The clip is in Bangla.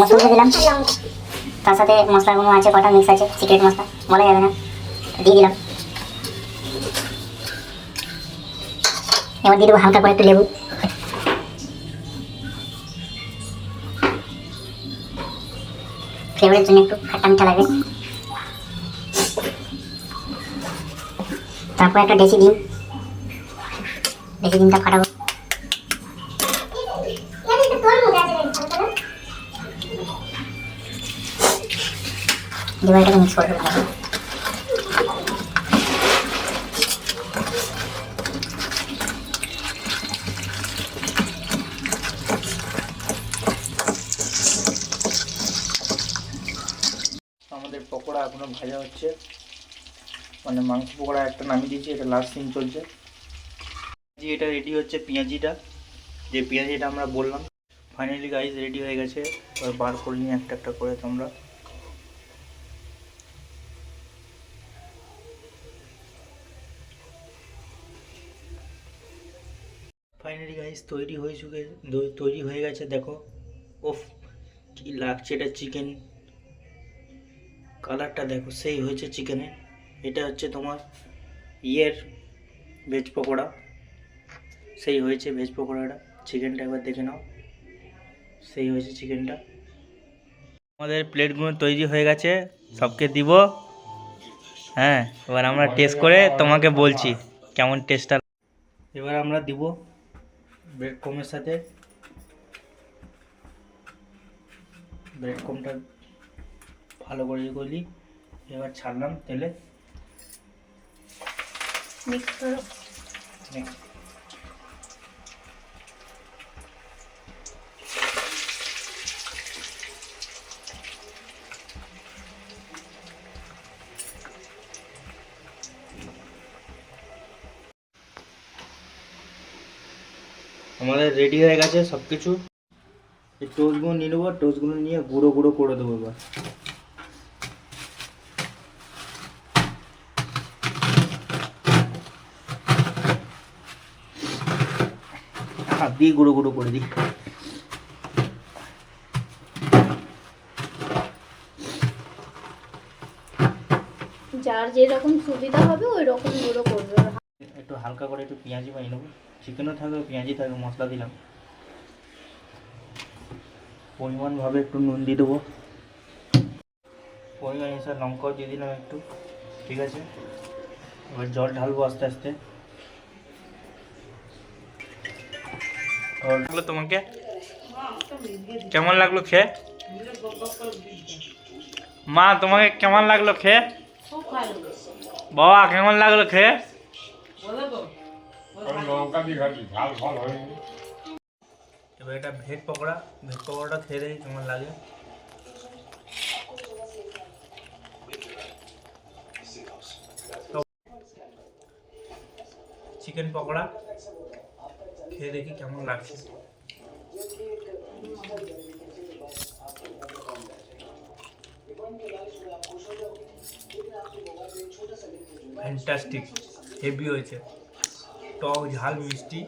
মশলা দিলাম। তার সাথে মশলাগুলো আছে, কটা মিক্স আছে সিক্রেট মশলা, বলা যাবে না। দিয়ে দিলাম। এবার দিয়ে দেবো হালকা করে একটু লেবু। ফ্লেভারের জন্য একটু খাট্টা মিঠা লাগবে। তারপর একটা দেশি ডিম। দেশি ডিমটা ফাটাবো। দিয়ে এটাকে মিক্স করে দেবো আমাদের পকোড়া এখনও ভাজা হচ্ছে। মানে মাংস পকোড়া একটা নামিয়ে দিয়েছি, এটা লাস্ট সিন চলছে। জি, এটা রেডি হচ্ছে পেঁয়াজিটা। যে পেঁয়াজিটা আমরা বললাম। ফাইনালি গাইজ রেডি হয়ে গেছে। এবার বার করে নিয়ে একটা একটা করে তোমরা ফাইনালি গাইজ তৈরি হয়ে চুকে তৈরি হয়ে গেছে দেখো। ওফ কি লাগছে এটা চিকেন কালারটা দেখো সেই হয়েছে চিকেনের এটা হচ্ছে তোমার ইয়ের ভেজ পকোড়া। সেই হয়েছে ভেজ পকোড়াটা। চিকেনটা একবার দেখে নাও। সেই হয়েছে চিকেনটা আমাদের প্লেটগুলো তৈরি হয়ে গেছে। সবকে দিব। হ্যাঁ এবার আমরা টেস্ট করে তোমাকে বলছি কেমন টেস্টটা এবার আমরা দিব ব্রেড কমের সাথে ব্রেডকমটা ভালো করে ইয়ে করলি এবার ছাড়লাম তেলে। মিক্স করো। Next. আমাদের রেডি হয়ে গেছে সব কিছু এই টোস্টগুলো নিয়ে নেব টোস্টগুলো নিয়ে গুঁড়ো গুঁড়ো করে দেবো এবার। হাত দিয়ে গুঁড়ো গুঁড়ো করে দিই। যার যেরকম সুবিধা হবে ওই রকম গুঁড়ো করবে। একটু হালকা করে একটু পেঁয়াজি বানিয়ে নেব। চিকেনও থাকবে পেঁয়াজি থাকবে মশলা দিলাম। পরিমাণভাবে একটু নুন দিয়ে দেবো। পরিমাণ হিসাবে লঙ্কাও দিয়ে দিলাম একটু ঠিক আছে? এবার জল ঢালবো আস্তে আস্তে। লাগল তোমাকে? কেমন লাগল খেয়ে? মা তোমাকে কেমন লাগল খেয়ে? বাবা কেমন লাগল খেয়ে? এবার এটা ভেজ পকোড়া ভেজ পকোড়াটা খেয়ে দেখি কেমন লাগে? চিকেন পকোড়া খেয়ে দেখি কেমন লাগছে। ফ্যান্টাস্টিক হেভি হয়েছে। টক ঝাল মিষ্টি।